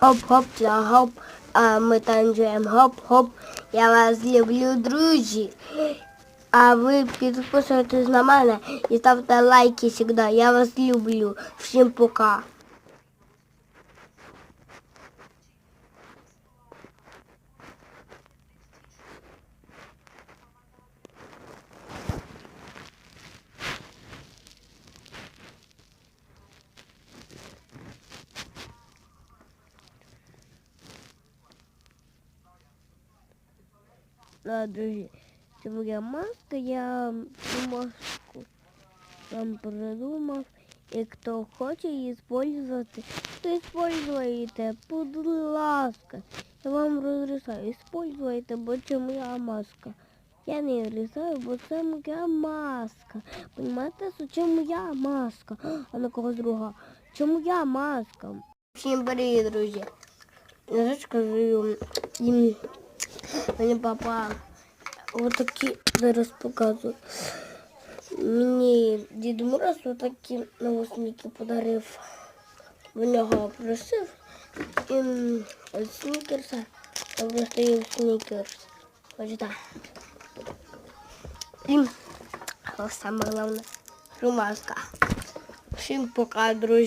Хоп-хоп, за гоп, а ми танцюємо хоп-хоп. Я вас люблю, друзі. А ви підписуйтесь на мене і ставте лайки завжди. Я вас люблю. Всім пока. Друзі, це моя маска, я цю маску сам придумав. І хто хоче її использувати, то используйте, будь ласка. Я вам розрисаю, используйте, бо це моя маска. Я не рисую, бо це моя маска. Понимаєте, це моя маска, а на когось друга. Це моя маска. Всім привіт, друзі. Я скажу їм. Мені папа отакі зараз показую. Мені дід Мороз отакі навушники подарив. В нього просив. І ось снікерса. Їм снікерс. Ось так. Але саме головне румаска. Всім пока, друзі.